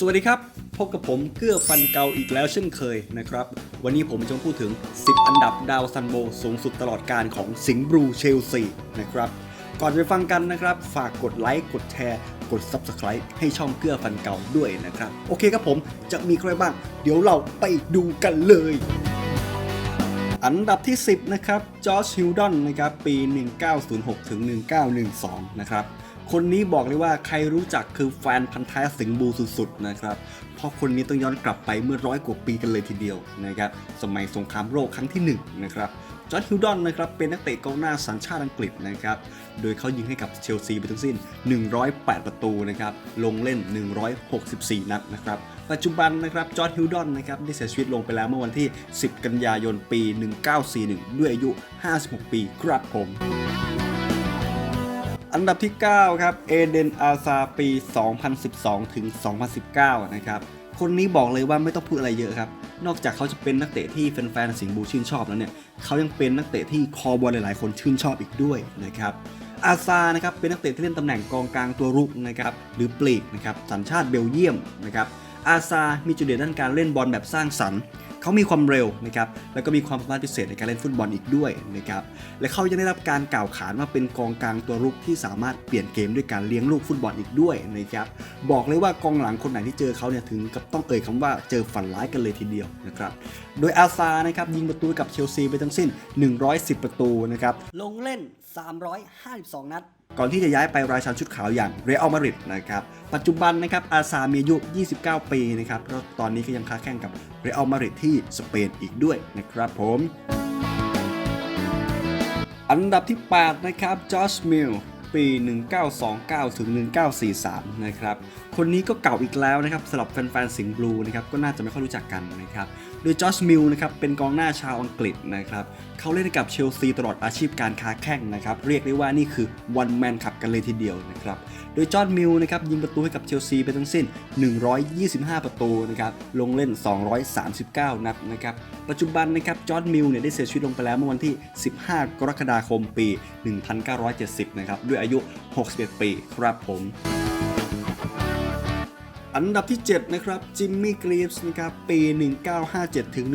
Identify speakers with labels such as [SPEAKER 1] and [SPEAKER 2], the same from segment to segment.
[SPEAKER 1] สวัสดีครับ พบกับผมเกื้อฟันเกาอีกแล้วเช่นเคยนะครับ วันนี้ผมจะมาพูดถึง 10 อันดับดาวซันโบสูงสุดตลอดการของสิงห์บลูเชลซีนะครับ ก่อนไปฟังกันนะครับ ฝากกดไลค์ กดแชร์ กด Subscribe ให้ช่องเกื้อฟันเก่าด้วยนะครับ โอเคครับผมจะมีใครบ้าง เดี๋ยวเราไปดูกันเลย อันดับที่ 10 นะครับจอร์จฮิลดอนนะครับปี 1906ถึง1912 นะครับ คนนี้บอกเลยว่าใครรู้จักคือแฟนพันธ์แท้สิงบูสุดๆนะครับ เพราะคนนี้ต้องย้อนกลับไปเมื่อร้อยกว่าปีกันเลยทีเดียวนะครับสมัยสงครามโลกครั้งที่1นะครับจอร์จฮิลดอนนะครับเป็นนักเตะกองหน้าสัญชาติอังกฤษนะครับ โดยเขายิงให้กับเชลซีไปทั้งสิ้น 108 ประตูนะครับ ลงเล่น 164 นัดนะครับ ปัจจุบันนะครับจอร์จฮิลดอนนะครับได้เสียชีวิตลงไปแล้วเมื่อวันที่ 10 กันยายนปี 1941 ด้วยอายุ 56 ปีครับผม อันดับที่ 9 ครับเอเดนอาซาปี 2012 ถึง 2019 นะครับ คนนี้บอกเลยว่าไม่ต้องพูดอะไรเยอะครับ นอกจากเขาจะเป็นนักเตะที่แฟนๆสิงห์บูชื่นชอบแล้วเนี่ยเขายังเป็นนักเตะที่คอบอลหลายๆ คนชื่นชอบอีกด้วยนะครับอาซานะครับเป็นนักเตะที่เล่นตำแหน่งกองกลางตัวรุกนะครับหรือปลีกนะครับสัญชาติเบลเยียมนะครับอาซามีจุดเด่นด้านการเล่นบอลแบบสร้างสรรค์ เขามีความเร็วนะครับแล้วก็มีความสามารถพิเศษในการเล่นฟุตบอลอีกด้วยนะครับและเขายังได้รับการกล่าวขานว่าเป็นกองกลางตัวรุกที่สามารถเปลี่ยนเกมด้วยการเลี้ยงลูกฟุตบอลอีกด้วยนะครับบอกเลยว่ากองหลังคนไหนที่เจอเขาเนี่ยถึงกับต้องเอ่ยคำว่าเจอฝันร้ายกันเลยทีเดียวนะครับโดยอาซานะครับยิงประตูกับเชลซีไปทั้งสิ้น 110 ประตูนะครับลงเล่น 352 นัด ก่อนที่จะย้ายไปราชันชุดขาวอย่างเรอัลมาดริดนะครับปัจจุบันนะครับอาซามีอายุ 29 ปีนะครับแล้วตอนนี้ก็ยังค้าแข่งกับเรอัลมาดริดที่สเปนอีกด้วยนะครับผม อันดับที่ 8 นะครับจอชมิล ปี 1929 ถึง 1943 นะครับ คนนี้ก็เก่าอีกแล้วนะครับสำหรับแฟนๆสิงห์บลูนะครับก็น่าจะไม่ค่อยรู้จักกันนะครับ โดยจอชมิลนะครับเป็นกองหน้าชาวอังกฤษนะครับเขาเล่นกับเชลซีตลอดอาชีพการค้าแข่งนะครับ เรียกได้ว่านี่คือวันแมนขับกันเลยทีเดียวนะครับ โดยจอร์ดมิลนะครับยิงประตูให้กับเชลซีไปทั้งสิ้น 125 ประตูนะครับลงเล่น 239 นัดนะครับปัจจุบันนะครับจอร์ดมิลเนี่ยได้เสียชีวิตลงไปแล้วเมื่อวันที่ 15 กรกฎาคมปี 1970 นะครับด้วยอายุ 61 ปีครับผมอันดับที่ 7 นะครับจิมมี่กรีฟส์นะครับปี 1957 ถึง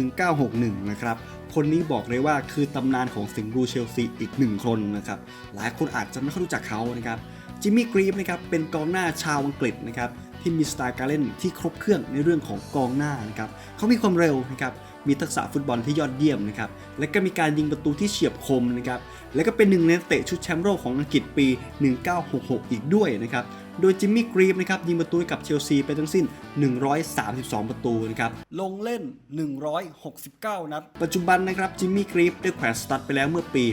[SPEAKER 1] 1961 นะครับ คนนี้บอกเลยว่าคือตำนานของสิงห์บลูเชลซีอีกหนึ่งคนนะครับ หลายคนอาจจะไม่ค่อยรู้จักเขานะครับจิมมี่กรีฟนะครับเป็นกองหน้าชาวอังกฤษนะครับ ที่มีสไตล์การเล่นที่ครบเครื่องในเรื่องของกองหน้านะครับเขามีความเร็วนะครับมีทักษะฟุตบอลที่ยอดเยี่ยมนะครับ และก็มีการยิงประตูที่เฉียบคมนะครับ และก็เป็นหนึ่งในนักเตะชุดแชมป์โลกของอังกฤษปี 1966 อีกด้วยนะครับ โดยจิมมี่กรีฟนะครับยิงประตูให้กับเชลซีไปทั้งสิ้น 132 ประตูนะครับ ลงเล่น 169 นัด ปัจจุบันนะครับจิมมี่กรีฟได้แขวนสตัดไปแล้วเมื่อปี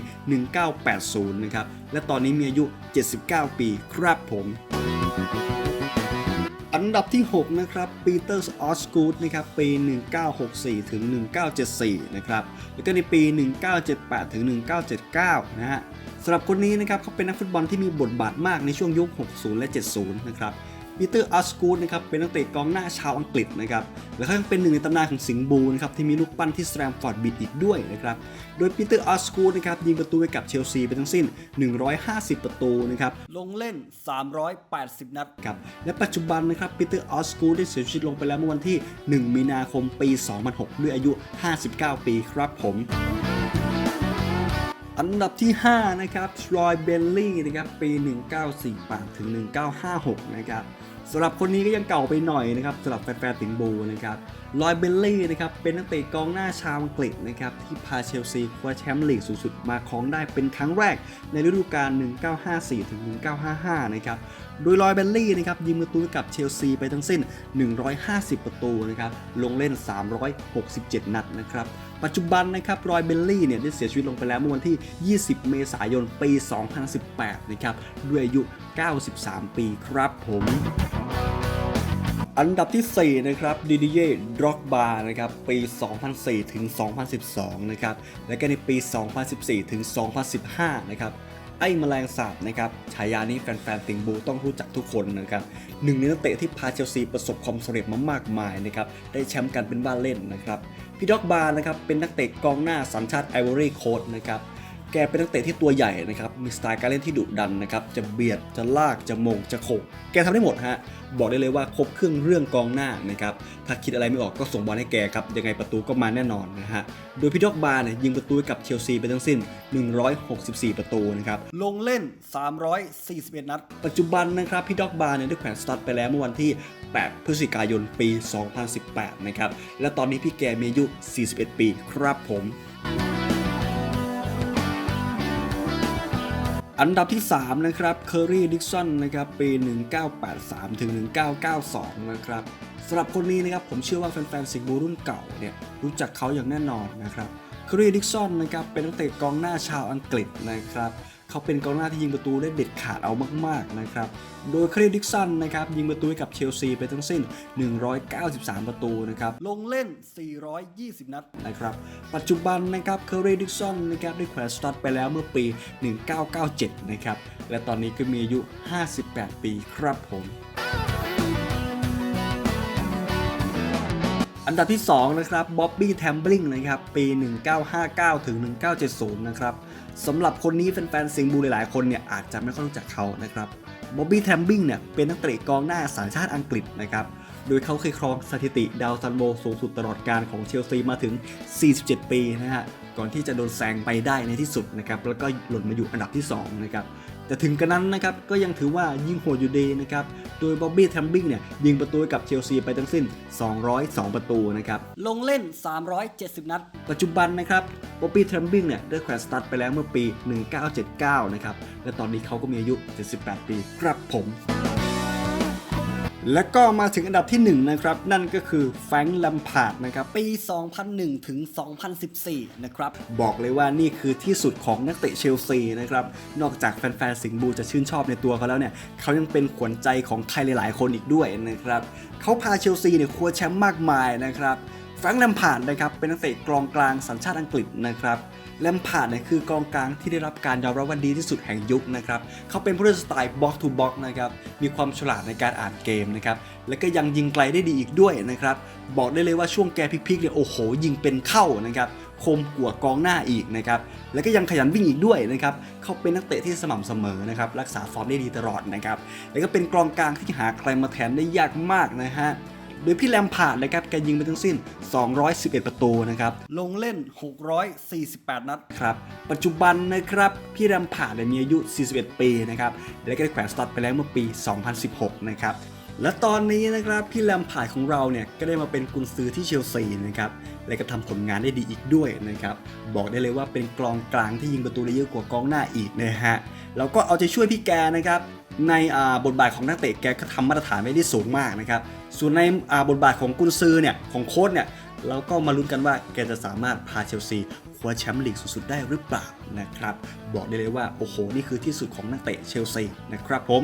[SPEAKER 1] 1980 นะครับ และตอนนี้มีอายุ 79 ปีครับผม อันดับที่ 6 นะครับปีเตอร์ออสกูดนะครับปี 1964 ถึง 1974 นะครับ แล้วก็ในปี 1978 ถึง 1979 นะฮะสำหรับคนนี้นะครับเขาเป็นนักฟุตบอลที่มีบทบาทมากในช่วงยุค 60 และ 70 นะครับ ปีเตอร์ออสกูดนะครับเป็นนักเตะกองหน้าชาวอังกฤษนะครับและเขายังเป็นหนึ่งในตำนานของสิงห์บูนะครับที่มีลูกปั้นที่สแตรมฟอร์ดบิดอีกด้วยนะครับโดยปีเตอร์ออสกูดนะครับยิงประตูให้กับเชลซีไปทั้งสิ้น 150 ประตูนะครับลงเล่น 380 นัดครับและปัจจุบันนะครับปีเตอร์ออสกูดได้เสียชีวิตลงไปแล้วเมื่อวันที่ 1 มีนาคมปี 2006 ด้วยอายุ 59 ปีครับผม อันดับที่ 5 นะครับรอยเบลลี่นะครับ ปี 1948 ถึง 1956 นะครับ สำหรับคนนี้ก็ยังเก่าไปหน่อยนะครับสำหรับแฟนๆสิงห์บูนะครับลอยเบลลี่นะครับเป็นนักเตะกองหน้าชาวอังกฤษนะครับที่พาเชลซีคว้าแชมป์ลีกสูงสุดมาครองได้เป็นครั้งแรกในฤดูกาล 1954ถึง1955 นะครับโดยลอยเบลลี่นะครับยิงประตูกับเชลซีไปทั้งสิ้น 150 ประตูนะครับลงเล่น 367 นัดนะครับปัจจุบันนะครับรอยเบลลี่เนี่ยได้เสียชีวิตลงไปแล้วเมื่อวันที่ 20 เมษายน ปี 2018 นะครับด้วยอายุ 93 ปีครับผมอันดับที่ 4 นะครับดิดิเย่ดร็อกบาร์นะครับ ปี 2004 ถึง 2012 นะครับ และก็ในปี 2014 ถึง 2015 นะครับ ไอ้แมลงสาบนะครับ ฉายานี้แฟนๆติงบูต้องรู้จักทุกคนนะครับ หนึ่งในนักเตะที่พาเชลซีประสบความสำเร็จมามากมายนะครับ ได้แชมป์กันเป็นบ้านเล่นนะครับ พี่ด็อกบาร์นะครับ เป็นนักเตะกองหน้าสัญชาติไอวอรี่โคสต์นะครับ แกเป็นนักเตะที่ตัวใหญ่นะครับ มีสไตล์การเล่นที่ดุดันนะครับ จะเบียด จะลาก จะมง จะโขกแกทำได้หมดฮะ บอกได้เลยว่าครบเครื่องเรื่องกองหน้านะครับ ถ้าคิดอะไรไม่ออกก็ส่งบอลให้แกครับ ยังไงประตูก็มาแน่นอนนะฮะ โดยพี่ด็อกบาร์เนี่ยยิงประตูให้กับเชลซีไปทั้งสิ้น 164 ประตูนะครับ ลงเล่น 341 นัด ปัจจุบันนะครับพี่ด็อกบาร์เนี่ยได้แขวนสตาร์ทไปแล้วเมื่อวันที่ 8 พฤศจิกายน ปี 2018 นะครับ และตอนนี้พี่แกมีอายุ 41 ปีครับผม อันดับที่ 3 นะครับเคอรี่ดิกสันนะครับปี 1983 ถึง 1992 นะครับสำหรับคนนี้นะครับผมเชื่อว่าแฟนๆสิงบูรุ่นเก่าเนี่ยรู้จักเขาอย่างแน่นอนนะครับ ครีดิกสันนะครับเป็นนักเตะกองหน้าชาวอังกฤษนะครับเขาเป็นกองหน้าที่ยิงประตูได้เด็ดขาดเอามากๆนะครับ โดยครีดิกสันนะครับยิงประตูให้กับเชลซีไปทั้งสิ้น 193 ประตูนะครับ ลงเล่น 420 นัดนะครับ ปัจจุบันนะครับเคอร์รีดิกสันนะครับได้แขวนสตาร์ทไปแล้วเมื่อปี 1997 นะครับ และตอนนี้ก็มีอายุ 58 ปีครับผม อันดับที่ 2 นะครับบ๊อบบี้แทมบลิงนะครับปี 1959 ถึง 1970 นะครับสำหรับคนนี้แฟนๆสิงห์บูหลายคนเนี่ยอาจจะไม่ค่อยรู้จักเขานะครับบ๊อบบี้แทมบิงเนี่ยเป็นนักเตะกองหน้าสัญชาติอังกฤษนะครับโดยเขาเคยครองสถิติดาวซันโบสูงสุดตลอดการของเชลซีมาถึง 47 ปีนะฮะก่อนที่จะโดนแซงไปได้ในที่สุดนะครับแล้วก็หล่นมาอยู่อันดับที่2นะครับ แต่ถึงกระนั้นนะครับก็ยังถือว่ายิงโหดอยู่ดีนะครับโดยบ๊อบบี้แทมบิงเนี่ยยิงประตูให้กับเชลซีไปทั้งสิ้น 202 ประตูนะครับลงเล่น 370 นัด ปัจจุบันนะครับบ๊อบบี้แทมบิงเนี่ยได้แขวนสตาร์ทไปแล้วเมื่อปี 1979 นะครับและตอนนี้เขาก็มีอายุ 78 ปีครับผม และก็มาถึงอันดับที่1นะครับนั่นก็คือแฟรงค์ลัมพาร์ดนะครับปี 2001 ถึง 2014 นะครับบอกเลยว่านี่คือที่สุดของนักเตะเชลซีนะครับนอกจากแฟนๆสิงห์บูจะชื่นชอบในตัวเขาแล้วเนี่ยเขายังเป็นขวัญใจของใครหลายๆ คนอีกด้วยนะครับเขาพาเชลซีเนี่ยคว้าแชมป์มากมายนะครับ แฟรงค์แลมพาร์ดนะครับเป็นนักเตะกองกลางสัญชาติอังกฤษนะครับแลมพาร์ดเนี่ยคือกองกลางที่ได้รับการยอมรับว่าดีที่สุดแห่งยุคนะครับเขาเป็นผู้เล่นสไตล์บ็อกทูบ็อกนะครับมีความฉลาดในการอ่านเกมนะครับและก็ยังยิงไกลได้ดีอีกด้วยนะครับบอกได้เลยว่าช่วงแกพลิกๆเนี่ยโอ้โห ยิงเป็นเข้านะครับคมกว่ากองหน้าอีกนะครับแล้วก็ยังขยันวิ่งอีกด้วยนะครับเขาเป็นนักเตะที่สม่ำเสมอนะครับรักษาฟอร์มได้ดีตลอดนะครับแล้วก็เป็นกองกลางที่หาใครมาแทนได้ยากมากนะฮะ โดยพี่แลมพาดนะครับแกยิงไปทั้งสิ้น 211 ประตูนะครับลงเล่น 648 นัดครับปัจจุบันนะครับพี่แลมพาดมีอายุ 41 ปีนะครับและก็ได้แขวนสตาร์ทไปแล้วเมื่อปี 2016 นะครับและตอนนี้นะครับพี่แลมพาดของเราเนี่ยก็ได้มาเป็นกุนซือที่เชลซีนะครับและก็ทำผลงานได้ดีอีกด้วยนะครับบอกได้เลยว่าเป็นกลองกลางที่ยิงประตูได้เยอะกว่ากองหน้าอีกนะฮะแล้วก็เอาใจช่วยพี่แกนะครับ ในบทบาทของนักเตะแกก็ทำมาตรฐานไว้ได้สูงมากนะครับ ส่วนในบทบาทของกุนซือเนี่ยของโค้ชเนี่ยเราก็มาลุ้นกันว่าแกจะสามารถพาเชลซีคว้าแชมป์ลีกสุดได้หรือเปล่านะครับ บอกได้เลยว่า โอ้โห นี่คือที่สุดของนักเตะเชลซีนะครับผม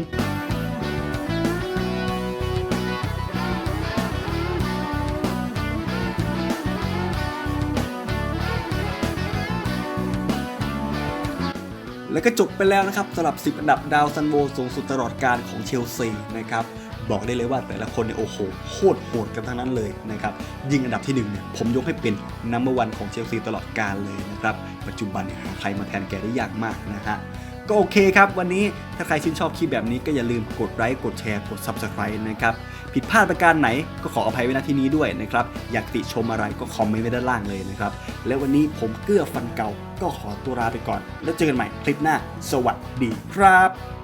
[SPEAKER 1] แล้วก็จบไปแล้วนะครับสำหรับ 10 อันดับดาวซันโวสูงสุดตลอดการของเชลซีนะครับบอกได้เลยว่าแต่ละคนเนี่ยโอ้โหโคตรโหดกันทั้งนั้นเลยนะครับยิ่งอันดับที่1เนี่ยผมยกให้เป็นนัมเบอร์วันของเชลซีตลอดการเลยนะครับปัจจุบันเนี่ยหาใครมาแทนแกได้ยากมากนะฮะ ก็โอเคครับ วันนี้ถ้าใครชื่นชอบคลิปแบบนี้ก็อย่าลืมกดไลค์กดแชร์กด Subscribe นะครับ ผิดพลาดประการไหนก็ขออภัยไว้ณที่นี้ด้วยนะครับ อยากติชมอะไรก็คอมเมนต์ไว้ด้านล่างเลยนะครับ และวันนี้ผมเกื้อฟันเก่าก็ขอตัวลาไปก่อน แล้วเจอกันใหม่คลิปหน้า สวัสดีครับ